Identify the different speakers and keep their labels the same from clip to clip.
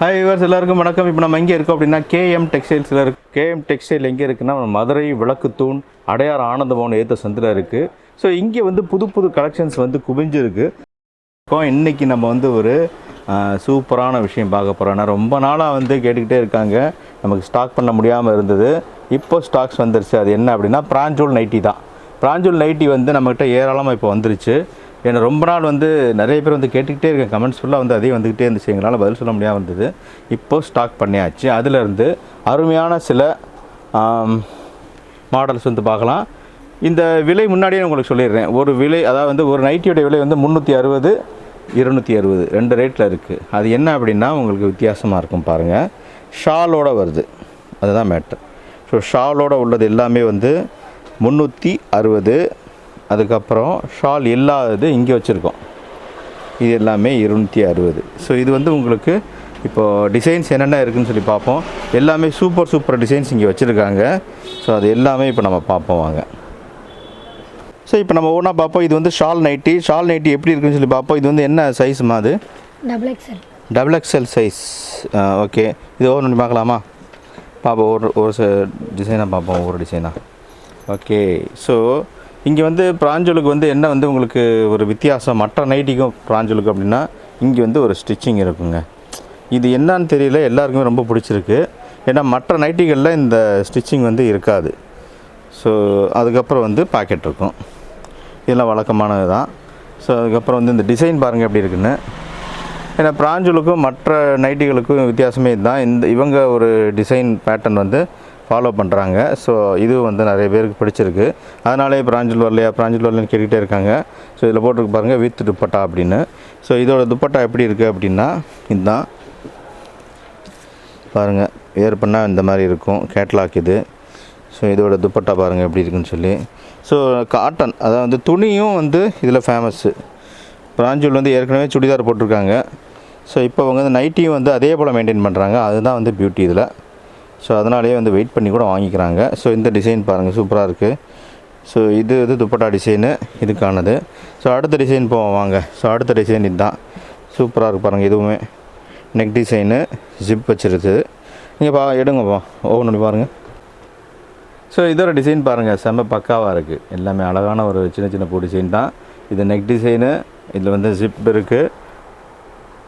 Speaker 1: Hi viewers எல்லாருக்கும் வணக்கம். இப்போ நம்ம எங்கே இருக்கோம் அப்படின்னா கேஎம் டெக்ஸ்டைல்ஸில் இருக்கு. கேஎம் டெக்ஸ்டைல் எங்கே இருக்குன்னா மதுரை விளக்குத்தூண் அடையார் ஆனந்தபவன் ஏற்ற சந்தில் இருக்குது ஸோ இங்கே வந்து புது புது கலெக்ஷன்ஸ் வந்து குவிஞ்சிருக்கு. இப்போ நம்ம வந்து ஒரு சூப்பரான விஷயம் பார்க்க போகிறோம் நான் ரொம்ப நாளாக வந்து கேட்டுக்கிட்டே இருக்காங்க. நமக்கு ஸ்டாக் பண்ண முடியாமல் இருந்தது. இப்போ ஸ்டாக்ஸ் வந்துருச்சு. அது என்ன அப்படின்னா பிராஞ்சோல் நைட்டி தான். பிராஞ்சோல் நைட்டி வந்து நம்மக்கிட்ட ஏராளமாக இப்போ வந்துருச்சு. ஏன்னா ரொம்ப நாள் வந்து நிறைய பேர் வந்து கேட்டுக்கிட்டே இருக்கேன். கமெண்ட்ஸ் ஃபுல்லாக வந்து அதே வந்துக்கிட்டே இருந்துச்சு. எங்களால் பதில் சொல்ல முடியாமல் இருந்தது. இப்போது ஸ்டாக் பண்ணியாச்சு. அதிலிருந்து அருமையான சில மாடல்ஸ் வந்து பார்க்கலாம். இந்த விலை முன்னாடியே உங்களுக்கு சொல்லிடுறேன். ஒரு விலை அதாவது வந்து ஒரு நைட்டியோட விலை வந்து முந்நூற்றி அறுபது இருநூற்றி அறுபது. ரெண்டு ரேட்டில் இருக்குது அது என்ன அப்படின்னா உங்களுக்கு வித்தியாசமாக இருக்கும் பாருங்கள் ஷாலோட வருது. அதுதான் மேட்டர் ஸோ ஷாலோட உள்ளது எல்லாமே வந்து முந்நூற்றி அறுபது அதுக்கப்புறம் ஷால் இல்லாதது இங்கே வச்சுருக்கோம். இது எல்லாமே இருநூற்றி அறுபது. ஸோ இது வந்து உங்களுக்கு இப்போது டிசைன்ஸ் என்னென்ன இருக்குன்னு சொல்லி பார்ப்போம். எல்லாமே சூப்பர் சூப்பர் டிசைன்ஸ் இங்கே வச்சுருக்காங்க. ஸோ அது எல்லாமே இப்போ நம்ம பார்ப்போம் வாங்க. ஸோ இப்போ நம்ம ஒன்றா பார்ப்போம். இது வந்து ஷால் நைட்டி. ஷால் நைட்டி எப்படி இருக்குன்னு சொல்லி பார்ப்போம். இது வந்து என்ன சைஸ்மா அது?
Speaker 2: Double XL
Speaker 1: double XL size okay இது ஒன்று பார்க்கலாமா? பார்ப்போம். ஒரு ஒரு டிசைனாக பார்ப்போம். ஒவ்வொரு டிசைனாக ஓகே ஸோ இங்கே வந்து பிராஞ்சலுக்கு வந்து என்ன வந்து உங்களுக்கு ஒரு வித்தியாசம்? மற்ற நைட்டிக்கும் பிராஞ்சலுக்கு அப்படின்னா இங்கே வந்து ஒரு ஸ்டிச்சிங் இருக்குங்க. இது என்னான்னு தெரியல எல்லாருக்குமே ரொம்ப பிடிச்சிருக்கு. ஏன்னா மற்ற நைட்டிகளில் இந்த ஸ்டிச்சிங் வந்து இருக்காது. ஸோ அதுக்கப்புறம் வந்து பாக்கெட் இருக்கும். இதெல்லாம் வழக்கமானது தான் ஸோ அதுக்கப்புறம் வந்து இந்த டிசைன் பாருங்கள் எப்படி இருக்குன்னு. ஏன்னா பிராஞ்சுலுக்கும் மற்ற நைட்டிகளுக்கும் வித்தியாசமே இதுதான். இந்த இவங்க ஒரு டிசைன் பேட்டர்ன் வந்து ஃபாலோ பண்ணுறாங்க ஸோ இது வந்து நிறைய பேருக்கு பிடிச்சிருக்கு. அதனாலே பிராஞ்சில் வரலையா? பிராஞ்சில் வரலன்னு கேட்டுக்கிட்டே இருக்காங்க. ஸோ இதில் போட்டிருக்கு பாருங்கள் வித் துப்பட்டா அப்படின்னு. ஸோ இதோட துப்பட்டா எப்படி இருக்குது அப்படின்னா இதுதான். பாருங்கள் வேர் பண்ணால் இந்த மாதிரி இருக்கும். கேட்லாக் இது. ஸோ இதோட துப்பட்டா பாருங்கள் எப்படி இருக்குன்னு சொல்லி. ஸோ காட்டன் அதாவது வந்து துணியும் வந்து இதில் ஃபேமஸ்ஸு பிராஞ்சூல் வந்து ஏற்கனவே சுடிதார் போட்டிருக்காங்க. ஸோ இப்போ அவங்க வந்து நைட்டியும் வந்து அதே போல் மெயின்டைன் பண்ணுறாங்க அதுதான் வந்து பியூட்டி இதில். ஸோ அதனாலேயே வந்து வெயிட் பண்ணி கூட வாங்கிக்கிறாங்க. ஸோ இந்த டிசைன் பாருங்கள் சூப்பராக இருக்குது ஸோ இது இது துப்பட்டா டிசைனு இதுக்கானது. ஸோ அடுத்த டிசைன் போவோம் வாங்க. ஸோ அடுத்த டிசைன் இதுதான். சூப்பராக இருக்குது பாருங்கள் இதுவுமே. நெக் டிசைனு ஜிப் வச்சுருது நீங்கள் பா எடுங்கப்பா ஒவ்வொன்று பாருங்கள் ஸோ இதோட டிசைன் பாருங்கள் செம்ம பக்காவாக இருக்குது எல்லாமே அழகான ஒரு சின்ன சின்ன பூ டிசைன் தான். இது நெக் டிசைனு இதில் வந்து ஜிப் இருக்குது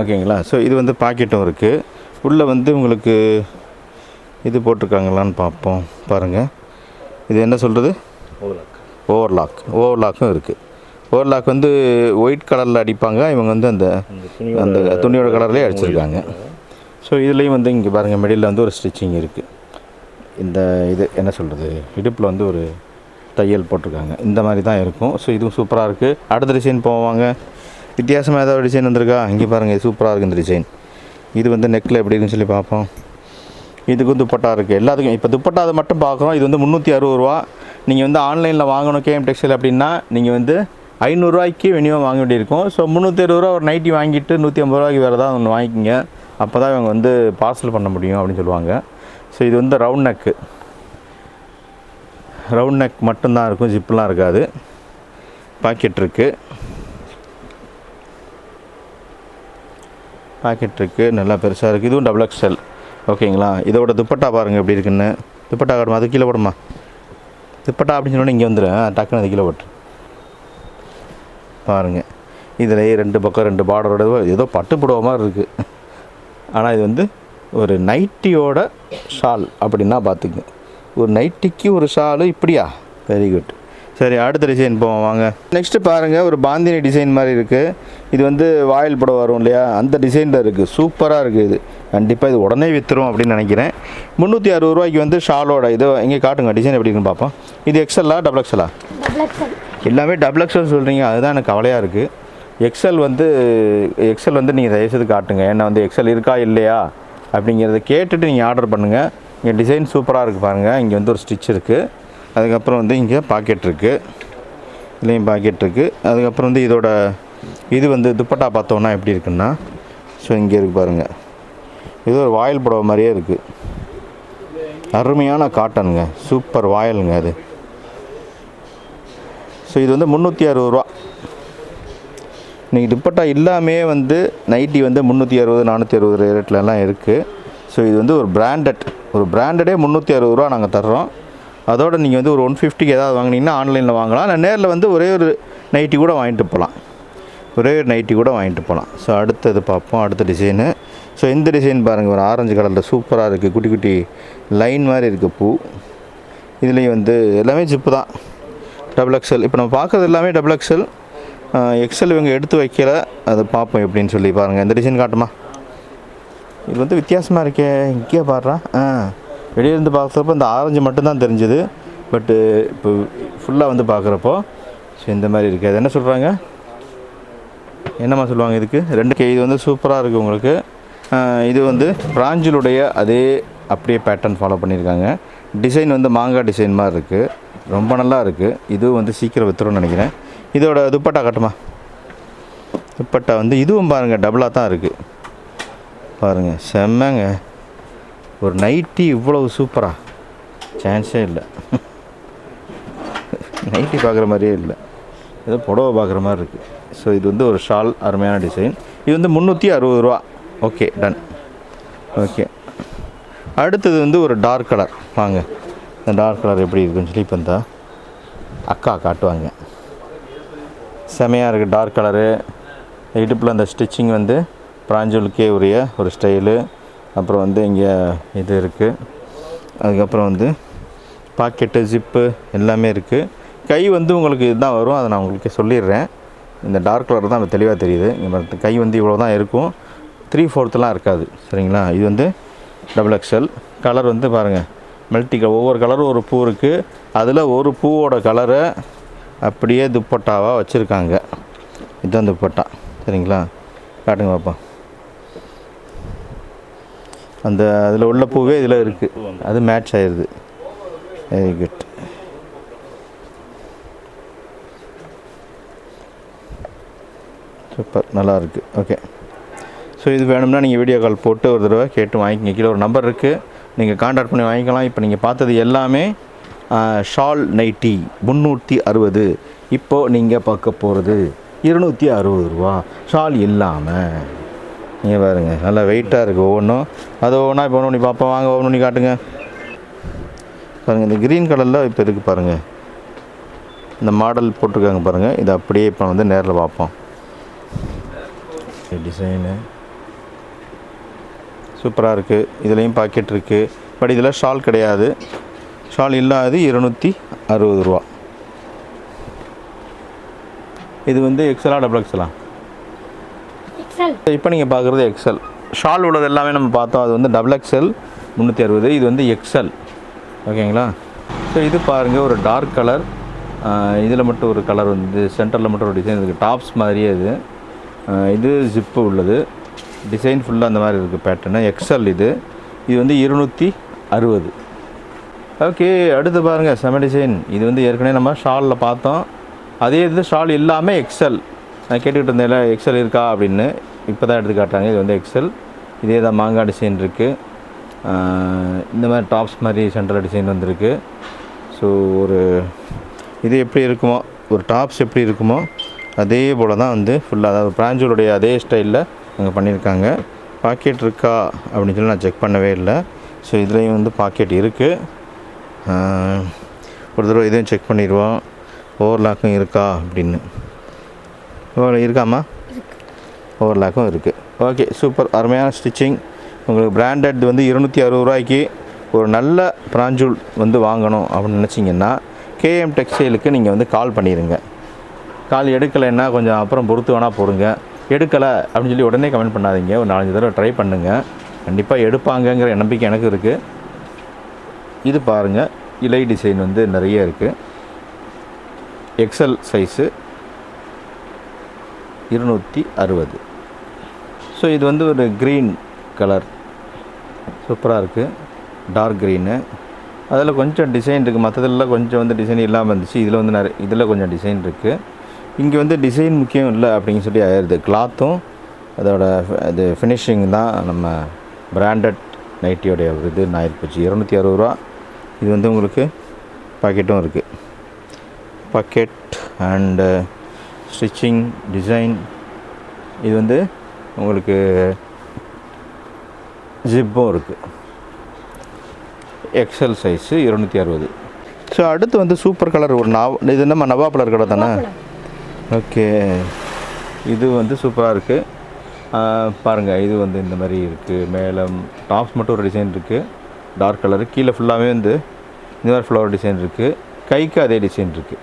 Speaker 1: ஓகேங்களா ஸோ இது வந்து பாக்கெட்டும் இருக்குது உள்ளே வந்து உங்களுக்கு இது போட்டிருக்காங்களான்னு பார்ப்போம். பாருங்கள் இது என்ன சொல்கிறது ஓவர்லாக் ஓவர்லாக்கும் இருக்குது ஓவர்லாக் வந்து ஒயிட் கலரில் அடிப்பாங்க. இவங்க வந்து அந்த அந்த துணியோட கலர்லேயே அடிச்சிருக்காங்க. ஸோ இதுலேயும் வந்து இங்கே பாருங்கள் மிடில் வந்து ஒரு ஸ்டிச்சிங் இருக்குது இந்த இது என்ன சொல்கிறது இடுப்பில் வந்து ஒரு தையல் போட்டிருக்காங்க. இந்த மாதிரி தான் இருக்கும். ஸோ இதுவும் சூப்பராக இருக்குது அடுத்த டிசைன் போவாங்க வித்தியாசமாக ஏதாவது டிசைன் வந்திருக்கா? இங்கே பாருங்கள் இது சூப்பராக இருக்குது இந்த டிசைன் இது வந்து நெக்கில் எப்படி இருக்குன்னு சொல்லி பார்ப்போம். இதுக்கும் துப்பட்டா இருக்குது எல்லாத்துக்கும் இப்போ துப்பட்டா அதை மட்டும் பார்க்குறோம். இது வந்து முந்நூற்றி அறுபது ரூபா. நீங்கள் வந்து ஆன்லைனில் வாங்கணும் கேஎம் டெக்ஸ்டைல் அப்படின்னா நீங்கள் வந்து ஐநூறுரூவாய்க்கு மினிமம் வாங்க வேண்டியிருக்கும். ஸோ முந்நூற்றி அறுபது ரூபா ஒரு நைட்டி வாங்கிட்டு நூற்றி ஐம்பது ரூபாய்க்கு வேறு தான் ஒன்று வாங்கிக்கிங்க. அப்போ தான் இவங்க வந்து பார்சல் பண்ண முடியும் அப்படின்னு சொல்லுவாங்க. ஸோ இது வந்து ரவுண்ட் நெக்கு ரவுண்ட் நெக் மட்டும்தான் இருக்கும். ஜிப்லாம் இருக்காது. பாக்கெட் இருக்குது பாக்கெட் இருக்குது நல்லா பெருசாக இருக்குது இதுவும் டபுள் எக்ஸ்எல் ஓகேங்களா? இதோட துப்பட்டா பாருங்கள் எப்படி இருக்குன்னு. துப்பட்டா காட்டுமா? அது கீழே போடுமா? துப்பட்டா அப்படின்னு சொன்னோன்னே இங்கே வந்துடும் டக்குன்னு அது கீழே போட்டு பாருங்கள் இதில் ரெண்டு பக்கம் ரெண்டு பார்டரோட ஏதோ பட்டு புடவை மாதிரி இருக்குது ஆனால் இது வந்து ஒரு நைட்டியோட ஷால் அப்படின்னா பார்த்துங்க ஒரு நைட்டிக்கு ஒரு ஷாலு இப்படியா? வெரி குட் சரி அடுத்த டிசைன் போவோம். வாங்க. நெக்ஸ்ட்டு பாருங்கள் ஒரு பாந்தினி டிசைன் மாதிரி இருக்குது இது வந்து வாயில் புடவை வரும் இல்லையா? அந்த டிசைனில் இருக்குது சூப்பராக இருக்குது இது. கண்டிப்பாக இது உடனே விற்றுரும் அப்படின்னு நினைக்கிறேன். முந்நூற்றி அறுபது ரூபாய்க்கு வந்து ஷாலோட இது இங்கே காட்டுங்க டிசைன் எப்படி இருக்குன்னு பார்ப்போம். இது எக்ஸலா டபுள் எக்ஸலா எல்லாமே டபுள் எக்ஸல் சொல்கிறீங்க அதுதான் எனக்கு கவலையாக இருக்குது எக்ஸல் வந்து எக்ஸல் வந்து நீங்கள் தயவுசெய்து காட்டுங்க. ஏன்னா வந்து எக்ஸல் இருக்கா இல்லையா? அப்படிங்கிறத கேட்டுட்டு நீங்கள் ஆர்டர் பண்ணுங்கள் இங்கே டிசைன் சூப்பராக இருக்குது பாருங்கள் இங்கே வந்து ஒரு ஸ்டிச் இருக்குது அதுக்கப்புறம் வந்து இங்கே பாக்கெட் இருக்குது இதுலேயும் பாக்கெட் இருக்குது அதுக்கப்புறம் வந்து இதோட இது வந்து துப்பட்டா பார்த்தோன்னா எப்படி இருக்குன்னா ஸோ இங்கே இருக்குது பாருங்கள் இது ஒரு வாயில் புடவை மாதிரியே இருக்குது அருமையான காட்டனுங்க. சூப்பர் வாயலுங்க அது. ஸோ இது வந்து முந்நூற்றி அறுபது ரூபா. நீங்கள் துப்பட்டா இல்லாமே வந்து நைட்டி வந்து முந்நூற்றி அறுபது நானூற்றி அறுபது ரேட்லலாம் இருக்குது ஸோ இது வந்து ஒரு பிராண்டட் ஒரு பிராண்டடே முந்நூற்றி அறுபது ரூபா நாங்கள் தர்றோம். அதோட நீங்கள் வந்து ஒரு ஒன் ஃபிஃப்டிக்கு ஏதாவது வாங்குனீங்கன்னா ஆன்லைனில் வாங்கலாம். இல்லை நேரில் வந்து ஒரே ஒரு நைட்டி கூட வாங்கிட்டு போகலாம் ஒரே நைட்டி கூட வாங்கிட்டு போகலாம் ஸோ அடுத்தது பார்ப்போம். அடுத்த டிசைனு ஸோ இந்த டிசைன் பாருங்கள் ஒரு ஆரஞ்சு கலரில் சூப்பராக இருக்குது குட்டி குட்டி லைன் மாதிரி இருக்குது பூ. இதுலேயும் வந்து எல்லாமே ஜிப்பு தான். டபுள் எக்ஸல் இப்போ நம்ம பார்க்குறது எல்லாமே டபுள் எக்ஸல் எக்ஸல் இவங்க எடுத்து வைக்கல. அதை பார்ப்போம் எப்படின்னு சொல்லி பாருங்கள் இந்த டிசைன் காட்டுமா? இது வந்து வித்தியாசமாக இருக்கே. இங்கேயே பாடுறா. ஆ. வெளியே இருந்து பார்க்குறப்ப இந்த ஆரஞ்சு மட்டும்தான் தெரிஞ்சுது. பட்டு இப்போ ஃபுல்லாக வந்து பார்க்குறப்போ ஸோ இந்த மாதிரி இருக்குது அது என்ன சொல்கிறாங்க என்னம்மா சொல்லுவாங்க இதுக்கு? ரெண்டு கே இது வந்து சூப்பராக இருக்குது உங்களுக்கு. இது வந்து பிராஞ்சிலுடைய அதே அப்படியே பேட்டர்ன் ஃபாலோ பண்ணியிருக்காங்க. டிசைன் வந்து மாங்காய் டிசைன் மாதிரி இருக்குது ரொம்ப நல்லா இருக்குது இதுவும் வந்து சீக்கிரம் வித்துரும்னு நினைக்கிறேன். இதோட துப்பட்டா கட்டுமா? துப்பட்டா வந்து இதுவும் பாருங்கள் டபுளாக தான் இருக்குது பாருங்கள் செம்மங்க. ஒரு நைட்டி இவ்வளவு சூப்பராக சான்ஸே இல்லை. நைட்டி பார்க்குற மாதிரியே இல்லை. ஏதோ புடவை பார்க்குற மாதிரி இருக்குது ஸோ இது வந்து ஒரு ஷால் அருமையான டிசைன் இது வந்து முந்நூற்றி அறுபது ரூபா. ஓகே டன் ஓகே அடுத்தது வந்து ஒரு டார்க் கலர் வாங்க. இந்த டார்க் கலர் எப்படி இருக்குன்னு சொல்லி இப்போ இந்த அக்கா காட்டுவாங்க. செமையாக இருக்குது டார்க் கலரு இடுப்பில் அந்த ஸ்டிச்சிங் வந்து பிராஞ்சலுக்கே உரிய ஒரு ஸ்டைலு அப்புறம் வந்து இங்கே இது இருக்குது அதுக்கப்புறம் வந்து பாக்கெட்டு ஜிப்பு எல்லாமே இருக்குது கை வந்து உங்களுக்கு இதுதான் வரும். அதை நான் உங்களுக்கு சொல்லிடுறேன். இந்த டார்க் கலர் தான் தெளிவாக தெரியுது. கை வந்து இவ்வளோ தான் இருக்கும். த்ரீ ஃபோர்த்துலாம் இருக்காது. சரிங்களா? இது வந்து டபுள் எக்ஸல் கலர் வந்து பாருங்கள் மல்டி கலர் ஒவ்வொரு கலரும் ஒரு பூ இருக்குது அதில் ஒரு பூவோட கலரை அப்படியே துப்பட்டாவாக வச்சுருக்காங்க. இதுதான் துப்பட்டா. சரிங்களா? காட்டுங்க பார்ப்போம் அந்த அதில் உள்ள பூவே இதில் இருக்குது அது மேட்ச் ஆயிடுது வெரி குட் சூப்பர் நல்லாயிருக்கு ஓகே. ஸோ இது வேணும்னா நீங்கள் வீடியோ கால் போட்டு ஒரு தடவை கேட்டு வாங்கிக்கங்க. கீழே ஒரு நம்பர் இருக்குது நீங்கள் காண்டாக்ட் பண்ணி வாங்கிக்கலாம். இப்போ நீங்கள் பார்த்தது எல்லாமே ஷால் நைட்டி முந்நூற்றி அறுபது. இப்போது நீங்கள் பார்க்க போகிறது இருநூற்றி அறுபது ரூபா. ஷால் இல்லாமல் நீங்கள் பாருங்கள் நல்லா வெயிட்டாக இருக்குது ஒவ்வொன்றும் அது ஒவ்வொன்றா இப்போ ஒன்று பார்ப்போம் வாங்க ஒன்று காட்டுங்க. பாருங்கள் இந்த க்ரீன் கலரில் இப்போ இருக்குது பாருங்கள் இந்த மாடல் போட்டிருக்காங்க பாருங்கள் இதை அப்படியே இப்போ வந்து நேரில் பார்ப்போம். டிசைனு சூப்பராக இருக்குது இதுலேயும் பாக்கெட் இருக்குது பட் இதில் ஷால் கிடையாது. ஷால் இல்லாதது இருநூற்றி அறுபது ரூபா. இது வந்து எக்ஸலா டபுள் எக்ஸலா இப்போ நீங்கள் பார்க்குறது எக்ஸல் ஷால் உள்ளது எல்லாமே நம்ம பார்த்தோம். அது வந்து டபுள் எக்ஸல் முந்நூற்றி அறுபது. இது வந்து எக்ஸல் ஓகேங்களா? ஸோ இது பாருங்கள் ஒரு டார்க் கலர் இதில் மட்டும் ஒரு கலர் வந்து சென்டரில் மட்டும் ஒரு டிசைன் இருக்குது டாப்ஸ் மாதிரியே இது. இது ஜிப்பு உள்ளது. டிசைன் ஃபுல்லாக அந்த மாதிரி இருக்குது பேட்டர்னு எக்ஸல் இது. இது வந்து இருநூற்றி அறுபது. ஓகே அடுத்து பாருங்கள் செம டிசைன் இது வந்து ஏற்கனவே நம்ம ஷாலில் பார்த்தோம். அதே இது ஷால் இல்லாமல் எக்ஸல் நான் கேட்டுக்கிட்டு இருந்தேன்ல எக்ஸல் இருக்கா அப்படின்னு. இப்போ தான் எடுத்து காட்டுறாங்க இது வந்து எக்ஸல் இதே தான் மாங்காய் டிசைன் இருக்குது இந்த மாதிரி டாப்ஸ் மாதிரி சென்ட்ரல் டிசைன் வந்திருக்கு. ஸோ ஒரு இது எப்படி இருக்குமோ ஒரு டாப்ஸ் எப்படி இருக்குமோ அதே போல் தான் வந்து ஃபுல்லாக அதாவது பிராஞ்சோடைய அதே ஸ்டைலில் அங்கே பண்ணியிருக்காங்க. பாக்கெட் இருக்கா அப்படின்னு சொல்லி நான் செக் பண்ணவே இல்லை. ஸோ இதுலேயும் வந்து பாக்கெட் இருக்குது ஒரு தடவை இதையும் செக் பண்ணிடுவோம். ஓவர்லாக்கும் இருக்கா அப்படின்னு. ஓவர் இருக்காம்மா? ஓவர்லாக்கும் இருக்குது ஓகே சூப்பர் அருமையான ஸ்டிச்சிங் உங்களுக்கு பிராண்டட் வந்து இருநூற்றி அறுபது ரூபாய்க்கு ஒரு நல்ல பிராஞ்சூல் வந்து வாங்கணும் அப்படின்னு நினச்சிங்கன்னா கேஎம் டெக்ஸ்டைலுக்கு நீங்கள் வந்து கால் பண்ணிடுங்க கால் எடுக்கலைன்னா கொஞ்சம் அப்புறம் பொறுத்து வேணால் போடுங்க. எடுக்கலை அப்படின்னு சொல்லி உடனே கமெண்ட் பண்ணாதீங்க. ஒரு நாலஞ்சு தடவை ட்ரை பண்ணுங்கள் கண்டிப்பாக எடுப்பாங்கங்கிற நம்பிக்கை எனக்கு இருக்குது இது பாருங்கள் இலை டிசைன் வந்து நிறைய இருக்குது எக்ஸல் சைஸு இருநூற்றி அறுபது. ஸோ இது வந்து ஒரு க்ரீன் கலர் சூப்பராக இருக்குது டார்க் க்ரீனு அதில் கொஞ்சம் டிசைன் இருக்குது மற்றதெல்லாம் கொஞ்சம் வந்து டிசைன் இல்லாமல் இருந்துச்சு. இதில் வந்து நிறைய இதில் கொஞ்சம் டிசைன் இருக்குது இங்கே வந்து டிசைன் முக்கியம் இல்லை அப்படின்னு சொல்லி ஆயிடுது கிளாத்தும் அதோட இது ஃபினிஷிங் தான் நம்ம பிராண்டட் நைட்டியோடைய ஒரு இது நான் போச்சு. இரநூத்தி அறுபது ரூபா. இது வந்து உங்களுக்கு பாக்கெட்டும் இருக்குது பக்கெட் அண்டு ஸ்டிச்சிங் டிசைன் இது வந்து உங்களுக்கு ஜிப்பும் இருக்குது எக்ஸல் சைஸு இருநூற்றி அறுபது. ஸோ அடுத்து வந்து சூப்பர் கலர் ஒரு நவ இது நம்ம நவாப் கலர் கடை தானே? ஓகே. இது வந்து சூப்பராக இருக்குது பாருங்கள் இது வந்து இந்த மாதிரி இருக்குது மேலே டாப்ஸ் மட்டும் ஒரு டிசைன் இருக்குது டார்க் கலரு கீழே ஃபுல்லாகவே வந்து இந்த மாதிரி ஃப்ளவர் டிசைன் இருக்குது கைக்கு அதே டிசைன் இருக்குது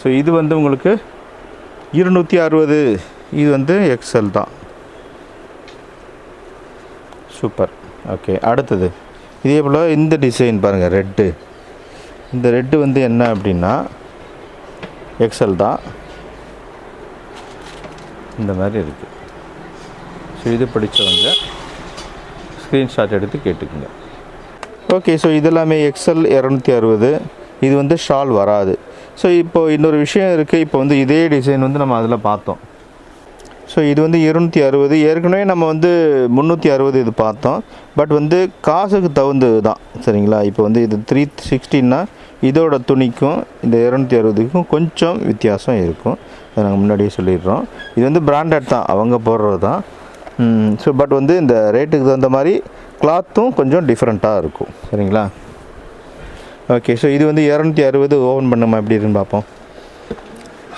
Speaker 1: ஸோ இது வந்து உங்களுக்கு இருநூற்றி அறுபது. இது வந்து எக்ஸல் தான். சூப்பர் ஓகே அடுத்தது. இதே போல் இந்த டிசைன் பாருங்கள் ரெட்டு இந்த ரெட்டு வந்து என்ன அப்படின்னா எக்ஸல் தான். இந்த மாதிரி இருக்குது ஸோ இது படித்தவங்க ஸ்க்ரீன்ஷாட் எடுத்து கேட்டுக்குங்க. ஓகே ஸோ இதெல்லாமே எக்ஸல் இரநூத்தி அறுபது. இது வந்து ஷால் வராது. ஸோ இப்போ இன்னொரு விஷயம் இருக்குது இப்போ வந்து இதே டிசைன் வந்து நம்ம அதில் பார்த்தோம். ஸோ இது வந்து இருநூற்றி அறுபது. ஏற்கனவே நம்ம வந்து முந்நூற்றி அறுபது இது பார்த்தோம். பட் வந்து காசுக்கு தகுந்தது தான் சரிங்களா? இப்போ வந்து இது த்ரீ சிக்ஸ்டின்னா இதோட துணிக்கும் இந்த இரநூத்தி அறுபதுக்கும் கொஞ்சம் வித்தியாசம் இருக்கும். அதை நாங்கள் முன்னாடியே சொல்லிடுறோம். இது வந்து பிராண்டட் தான் அவங்க போடுறது தான். ஸோ பட் வந்து இந்த ரேட்டுக்கு தகுந்த மாதிரி கிளாத்தும் கொஞ்சம் டிஃப்ரெண்ட்டாக இருக்கும். சரிங்களா? ஓகே ஸோ இது வந்து இரநூத்தி அறுபது ஓவன் பண்ணுமா எப்படி இருக்குன்னு பார்ப்போம்.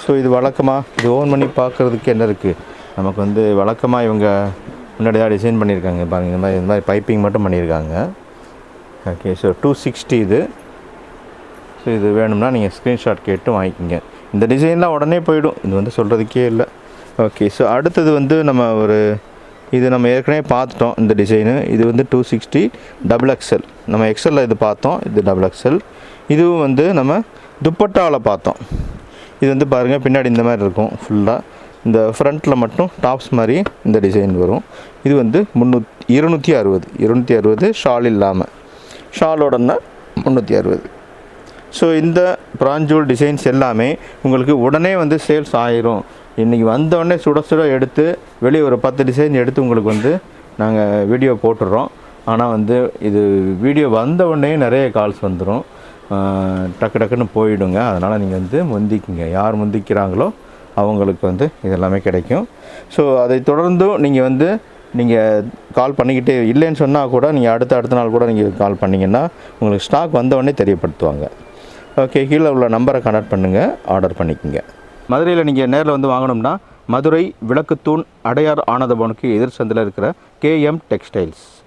Speaker 1: ஸோ இது வழக்கமாக இது ஓவன் பண்ணி பார்க்குறதுக்கு என்ன இருக்குது நமக்கு வந்து வழக்கமாக இவங்க முன்னாடி தான் டிசைன் பண்ணியிருக்காங்க பாருங்கள் இந்த மாதிரி இந்த மாதிரி பைப்பிங் மட்டும் பண்ணியிருக்காங்க. ஓகே ஸோ டூ சிக்ஸ்டி இது. ஸோ இது வேணும்னா நீங்கள் ஸ்க்ரீன்ஷாட் கேட்டு வாங்கிக்கோங்க. இந்த டிசைன்லாம் உடனே போயிடும். இது வந்து சொல்கிறதுக்கே இல்லை. ஓகே ஸோ அடுத்தது வந்து நம்ம ஒரு இது நம்ம ஏற்கனவே பார்த்துட்டோம் இந்த டிசைனு இது வந்து டூ சிக்ஸ்டி டபுள் எக்ஸ்எல் நம்ம எக்ஸ்எல்லில் இது பார்த்தோம் இது டபுள் எக்ஸ்எல் இதுவும் வந்து நம்ம துப்பட்டாவில் பார்த்தோம். இது வந்து பாருங்கள் பின்னாடி இந்த மாதிரி இருக்கும் ஃபுல்லாக இந்த ஃப்ரண்ட்டில் மட்டும் டாப்ஸ் மாதிரி இந்த டிசைன் வரும். இது வந்து முந்நூத் இருநூற்றி அறுபது. இருநூற்றி அறுபது ஷால் இல்லாமல் ஷாலோடனா முந்நூற்றி அறுபது. ஸோ இந்த பிராஞ்சூல் டிசைன்ஸ் எல்லாமே உங்களுக்கு உடனே வந்து சேல்ஸ் ஆயிரும். இன்றைக்கி வந்தோடனே சுட சுட எடுத்து வெளியே ஒரு பத்து டிசைன் எடுத்து உங்களுக்கு வந்து நாங்கள் வீடியோ போட்டுடுறோம் ஆனால் வந்து இது வீடியோ வந்த உடனே நிறைய கால்ஸ் வந்துடும் டக்கு டக்குன்னு போயிடுங்க. அதனால் நீங்கள் வந்து முந்திக்குங்க. யார் முந்திக்கிறாங்களோ அவங்களுக்கு வந்து இதெல்லாமே கிடைக்கும். ஸோ அதை தொடர்ந்தும் நீங்கள் வந்து நீங்கள் கால் பண்ணிக்கிட்டே இல்லைன்னு சொன்னால் கூட நீங்கள் அடுத்த அடுத்த நாள் கூட நீங்கள் கால் பண்ணிங்கன்னா உங்களுக்கு ஸ்டாக் வந்தவொடனே தெரியப்படுத்துவாங்க. ஓகே கீழே உள்ள நம்பரை கனெக்ட் பண்ணுங்கள் ஆர்டர் பண்ணிக்கோங்க. மதுரையில் நீங்கள் நேரில் வந்து வாங்கணும்னா மதுரை விளக்குத்தூண் அடையார் ஆனந்தபவனுக்கு எதிர் சந்தில் இருக்கிற கேஎம் டெக்ஸ்டைல்ஸ்